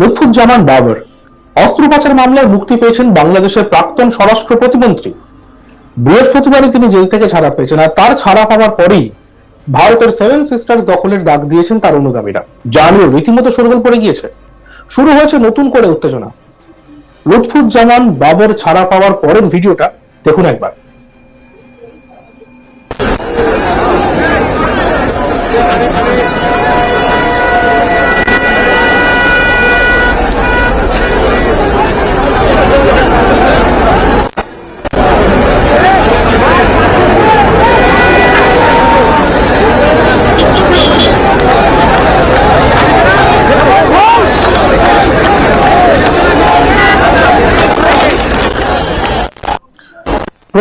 লুৎফুজ্জামান বাবর। অস্ত্র পাচার মামলায় মুক্তি পেয়েছেন বাংলাদেশের প্রাক্তন স্বরাষ্ট্র প্রতিমন্ত্রী। বৃহস্পতিবারই তিনি জেল থেকে ছাড়া পেয়েছেন আর তার ছাড়া পাওয়ার পরেই ভারতের সেভেন সিস্টার্স দখলের ডাক দিয়েছেন তার অনুগামীরা, যা নিয়ে রীতিমতো সরগোল পড়ে গিয়েছে। শুরু হয়েছে নতুন করে উত্তেজনা। লুৎফুজ্জামান বাবর ছাড়া পাওয়ার পরের ভিডিওটা দেখুন একবার।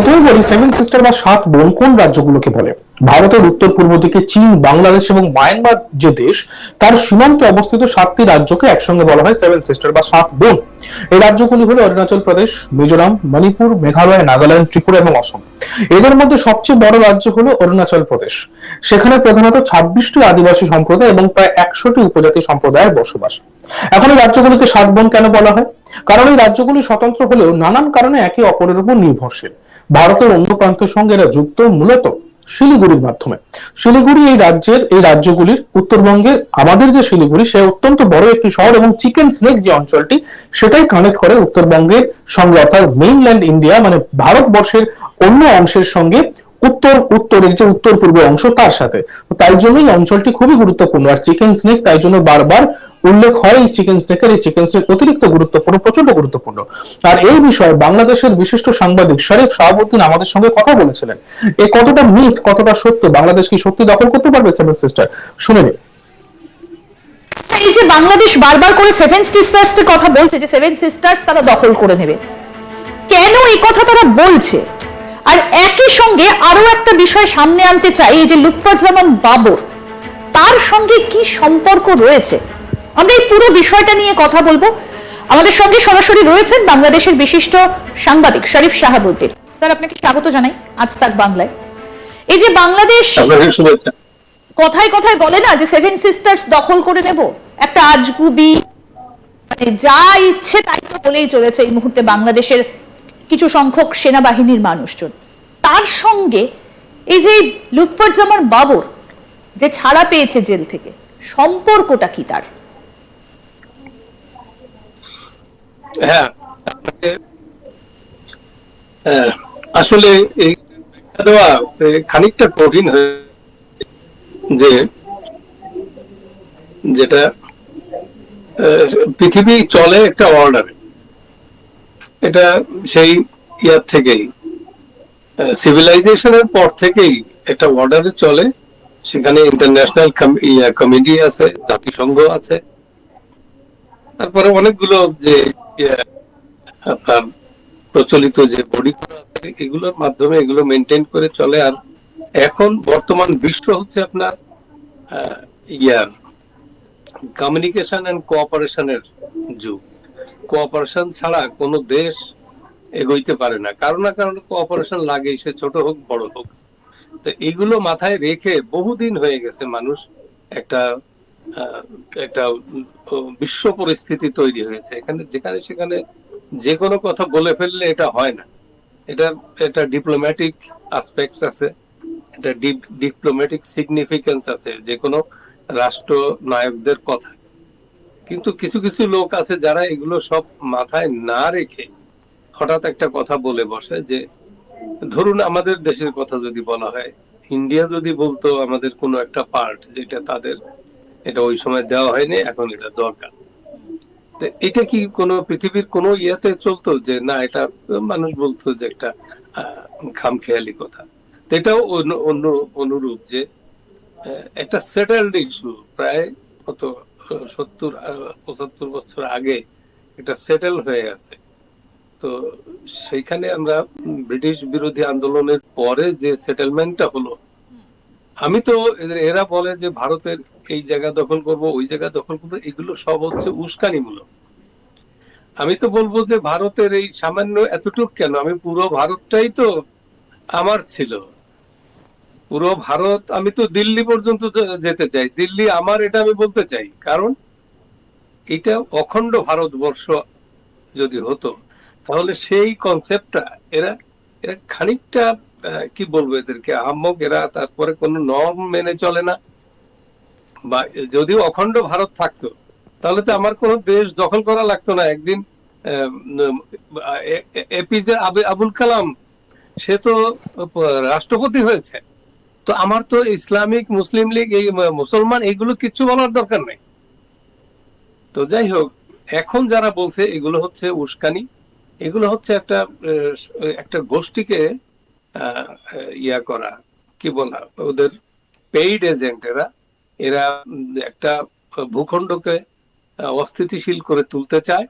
প্রথমে বলি সেভেন সিস্টার বা সাত বোন কোন রাজ্যগুলোকে বলে? ভারতের উত্তর পূর্ব দিকে চীন, বাংলাদেশ এবং মায়ানমার যে দেশ, তার সীমান্তে অবস্থিত সাতটি রাজ্যকে একসঙ্গে বলা হয় সেভেন সিস্টার বা সাত বোন। এই রাজ্যগুলি হলো অরুণাচল প্রদেশ, মিজোরাম, মণিপুর, মেঘালয়, নাগাল্যান্ড, ত্রিপুরা এবং অসম। এদের মধ্যে সবচেয়ে বড় রাজ্য হলো অরুণাচল প্রদেশ। সেখানে প্রধানত ছাব্বিশটি আদিবাসী সম্প্রদায় এবং প্রায় একশোটি উপজাতি সম্প্রদায়ের বসবাস। এখন এই রাজ্যগুলিকে সাত বোন কেন বলা হয়? কারণ এই রাজ্যগুলি স্বতন্ত্র হলেও নানান কারণে একে অপরের উপর নির্ভরশীল। ভারতের অন্য প্রান্তের সঙ্গে এরা যুক্ত মূলত শিলিগুড়ির মাধ্যমে। শিলিগুড়ি এই রাজ্যের, এই রাজ্যগুলির উত্তরবঙ্গের, আমাদের যে শিলিগুড়ি, সে অত্যন্ত বড় একটি শহর এবং চিকেন স্নেক যে অঞ্চলটি, সেটাই কানেক্ট করে উত্তরবঙ্গের সঙ্গে, অর্থাৎ মেইনল্যান্ড ইন্ডিয়া মানে ভারতবর্ষের অন্য অংশের সঙ্গে উত্তর, উত্তরের যে উত্তর পূর্ব অংশ, তার সাথে। তাই জন্যই অঞ্চলটি খুবই গুরুত্বপূর্ণ। আর চিকেন স্নেক তাই জন্য বারবার উল্লেখ হয় এই চিকেন স্নেকের এই চিকেন স্নেক অতিরিক্ত গুরুত্বপূর্ণ প্রচণ্ড গুরুত্বপূর্ণ। আর এই বিষয়ে বাংলাদেশের বিশিষ্ট সাংবাদিক শরীফ শাহাবুদ্দিন আমাদের সঙ্গে কথা বলেছিলেন। এ কতটা মিথ, কতটা সত্য, বাংলাদেশ কি সত্যি দখল করতে পারবে সেভেন সিস্টার শুনে নিন। এই যে বাংলাদেশ বারবার করে সেভেন সিস্টার্স এর কথা বলছে যে সেভেন সিস্টার্স তারা দখল করে নেবে। কেন এই কথা তারা বলছে? আর একই সঙ্গে আরও একটা বিষয় সামনে আনতে চাই, এই যে লুৎফাজ্জামান বাবর, তার সঙ্গে কি সম্পর্ক রয়েছে? আমরা এই পুরো বিষয়টা নিয়ে কথা বলব। আমাদের সঙ্গে সরাসরি রয়েছেন বাংলাদেশের বিশিষ্ট সাংবাদিক শরীফ শাহাবুদ্দিন স্যার আপনাকে স্বাগত জানাই আজ তাক বাংলায়। এই যে বাংলাদেশ কথায় কথায় বলে না যে সেভেন সিস্টার্স দখল করে নেব? একটা আজগুবি মানে যা ইচ্ছে তাই তো বলেই চলেছে এই মুহূর্তে বাংলাদেশের কিছু সংখ্যক সেনাবাহিনীর মানুষজন। তার সঙ্গে এই যে লুৎফাজ্জামান বাবর যে ছাড়া পেয়েছে জেল থেকে সম্পর্কটা কি তার? হ্যাঁ হ্যাঁ, আসলে দেওয়া খানিকটা কঠিন হয়ে যে যেটা পৃথিবী চলে একটা এটা সেই ইয়ার থেকেই সিভিলাইজেশনের পর থেকেই একটা অর্ডারে চলে। সেখানে ইন্টারন্যাশনাল কমিটি আছে জাতিসংঘ আছে। তারপরে অনেকগুলো যে আপনার প্রচলিত যে বডি আছে, এগুলোর মাধ্যমে এগুলো মেনটেন করে চলে। আর এখন বর্তমান বিশ্ব হচ্ছে আপনার ইয়ার কমিউনিকেশন এন্ড কোঅপারেশনের যুগ। কোঅপারেশন ছাড়া কোনো দেশ এগোইতে পারে না। কারও না কারণে কোঅপারেশন লাগে সে ছোট হোক, বড় হোক। তো এগুলো মাথায় রেখে বহুদিন হয়ে গেছে মানুষ একটা একটা বিশ্ব পরিস্থিতি তৈরি হয়েছে। এখানে, যেখানে সেখানে যে কোনো কথা বলে ফেললে এটা হয় না। এটার এটা ডিপ্লোম্যাটিক আসপেক্ট আছে, এটা ডিপ্লোম্যাটিক সিগনিফিকেন্স আছে, যে কোনো রাষ্ট্র নায়কদের কথা। কিন্তু কিছু কিছু লোক আছে যারা এগুলো সব মাথায় না রেখে হঠাৎ একটা কথা বলে বসে যে, ধরুন আমাদের দেশের কথা যদি বলা হয়, ইন্ডিয়া যদি বলতো আমাদের কোনো একটা পার্ট যেটা তাদের এটা ওই সময় দেওয়া হয়নি, এখন এটা দরকার। এটা কি কোনো পৃথিবীর কোনো ইয়েতে চলতো যে না, এটা মানুষ বলতো যে একটা খামখেয়ালি কথা? এটাও অন্য- অনুরূপ যে একটা সেটেলড ইস্যু প্রায় কত, সত্তর, পঁচাত্তর বছর আগে এটা সেটেল হয়ে আছে তো সেইখানে আমরা ব্রিটিশ বিরোধী আন্দোলনের পরে যে সেটেলমেন্টটা হলো, আমি তো এরা বলে যে ভারতের এই জায়গা দখল করব, ওই জায়গা দখল করব, এগুলো সব হচ্ছে উস্কানিমূলক। আমি তো বলব যে ভারতের এই সামান্য এতটুক কেন? আমি পুরো ভারতটাই তো আমার ছিল। পুরো ভারত, আমি তো দিল্লি পর্যন্ত যেতে চাই। দিল্লি আমার এটা আমি বলতে চাই। কারণ এটা অখণ্ড ভারতবর্ষ যদি হতো, তাহলে সেই কনসেপ্টটা এরা এরা খানিকটা কি বলব এদেরকে, আহম্মক, এরা তারপরে কোনো নর্ম মেনে চলে না। বা যদিও অখণ্ড ভারত থাকতো, তাহলে তো আমার কোনো দেশ দখল করা লাগতো না। একদিন এপিজে আবুল কালাম, সে তো রাষ্ট্রপতি হয়েছে। তো আমার তো ইসলামিক, মুসলিম লীগ, এই মুসলমান এগুলো কিচ্ছু বলার দরকার নেই। তো যাই হোক, এখন যারা বলছে, এগুলো হচ্ছে উস্কানি, এগুলো হচ্ছে একটা একটা গোষ্ঠীকে ইয়া করা, কি বলা, ওদের পেইড এজেন্ট এরা এরা একটা ভূখণ্ডকে অস্থিতিশীল করে তুলতে চায়।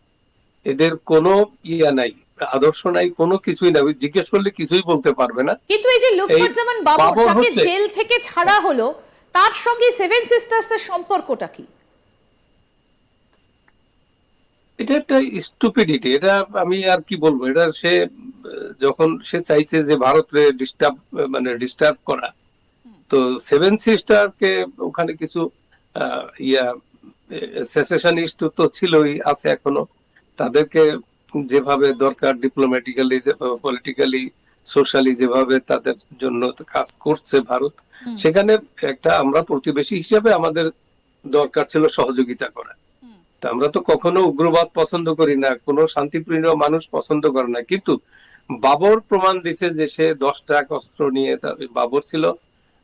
এদের কোনো ইয়া নাই আদর্শ নাই কোনো কিছুই নাই। জিজ্ঞেস করলে কিছুই বলতে পারবে না। কিন্তু এই যে লুৎফুজ্জামান বাবর বাবর যাকে জেল থেকে ছাড়া হলো তার সঙ্গে সেভেন সিস্টার্স এর সম্পর্কটা কি? এটা একটা স্টুপিডিটি এটা আমি আর কি বলব? এটা সে যখন সে চাইছে যে ভারতে ডিস্টার্ব মানে ডিস্টার্ব করা তো সেভেন সিস্টারকে ওখানে কিছু ইয়া সেসেশনিস্ট তো ছিলই আছে এখনও। তাদেরকে যেভাবে দরকার ডিপ্লোম্যাটিক্যালি পলিটিক্যালি সোশ্যালি যেভাবে তাদের জন্য কাজ করছে ভারত সেখানে একটা আমরা প্রতিবেশী হিসেবে আমাদের দরকার ছিল সহযোগিতা করা। তা আমরা তো কখনো উগ্রবাদ পছন্দ করি না কোনো শান্তিপ্রিয় মানুষ পছন্দ করে না। কিন্তু বাবর প্রমাণ দিছে যে সে দশ ট্রাক অস্ত্র নিয়ে বাবর ছিল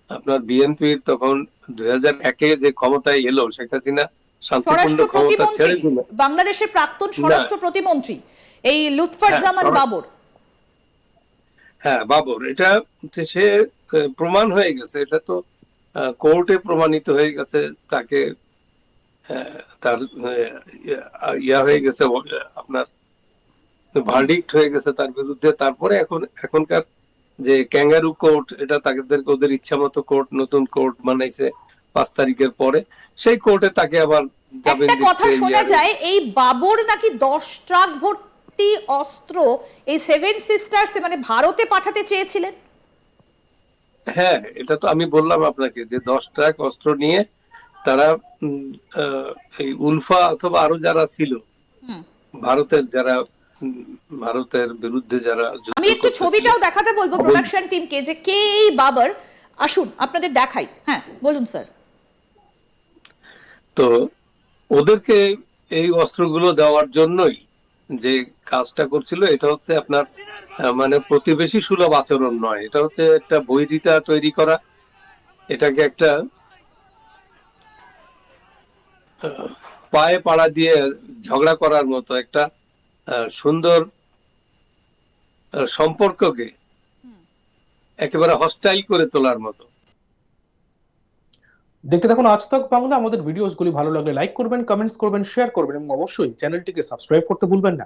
আপনার বিএনপির তখন দুই হাজার একে যে ক্ষমতায় এলো শেখ হাসিনা স্বরাষ্ট্র প্রতিমন্ত্রী বাংলাদেশের প্রাক্তন স্বরাষ্ট্র প্রতিমন্ত্রী এই লুৎফুজ্জামান স্বরা- বাবর। হ্যাঁ বাবর এটা সে প্রমাণ হয়ে গেছে এটা তো কোর্টে প্রমাণিত হয়ে গেছে তাকে তার ইয়া হয়ে গেছে আপনার ভার্ডিক্ট হয়ে গেছে তার বিরুদ্ধে তারপরে এখন এখনকার যে ক্যাঙ্গারু কোর্ট এটা তাদেরকে ওদের ইচ্ছা মতো কোর্ট নতুন কোর্ট বানাইছে পাঁচ তারিখের পরে। সেই কোর্টে তাকে আবার একটা কথা শোনা যায় এই বাবর নাকি দশ ট্রাক ভর্তি অস্ত্র এই সেভেন সিস্টার্স মানে ভারতে পাঠাতে চেয়েছিলেন? হ্যাঁ এটা তো আমি বললাম আপনাকে যে দশ ট্রাক অস্ত্র নিয়ে তারা এই উলফা অথবা আরও যারা ছিল ভারতের যারা ভারতের বিরুদ্ধে যারা আমি একটু ছবিটাও দেখাতে বলব প্রোডাকশন টিমকে যে কে এই বাবর আসুন আপনাদের দেখাই। হ্যাঁ বলুন স্যার তো ওদেরকে এই অস্ত্রগুলো দেওয়ার জন্যই যে কাজটা করছিল এটা হচ্ছে আপনার মানে প্রতিবেশী সুলভ আচরণ নয়। এটা হচ্ছে একটা বৈরিতা তৈরি করা। এটাকে একটা পায়ে পাড়া দিয়ে ঝগড়া করার মতো একটা সুন্দর আহ, সম্পর্ককে একেবারে হস্টাইল করে তোলার মতো। দেখতে থাকুন আজ তক বাংলা। আমাদের ভিডিওসগুলি ভালো লাগলে লাইক করবেন কমেন্টস করবেন শেয়ার করবেন এবং অবশ্যই চ্যানেলটিকে সাবস্ক্রাইব করতে ভুলবেন না।